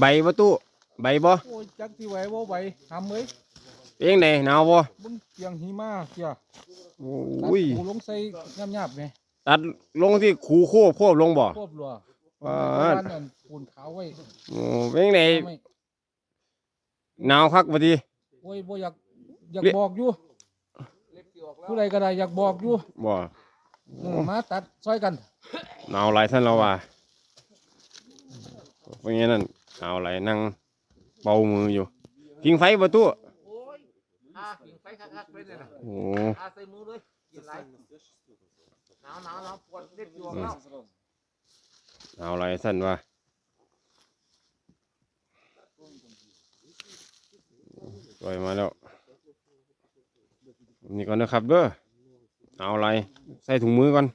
ใบบ่ตู้ใบบ่โอ้ยจักที่ไหวบ่ไหวทำเอ้ยเพียงไหนหนาวบ่มึงเกียงหิมะเกียโอ้ยกูลงใส่หยาบๆไงตัดลงที่คูโคบโคบลงบ่ควบรัวว้าบ้าดนนั่นปูนขาวไว้โอ้เพียงไหนไม่หนาวคักบ่ทีโอ้ยบ่อยากอยากเรียบอกอยู่ผู้ใดก็ได้อยากบอกอยู่บ่เออมาตัดซอยกันหนาวหลายท่านเราว่าเพราะงั้นนั่ เอาอะไรนั่งเบามืออยู่กิงไฟประตูโเอาอะไรสั้นวะปล่อยมาแล้วนี่ก่อนนะครับเด้อเอาอะไรใส่ถุงมือก่อน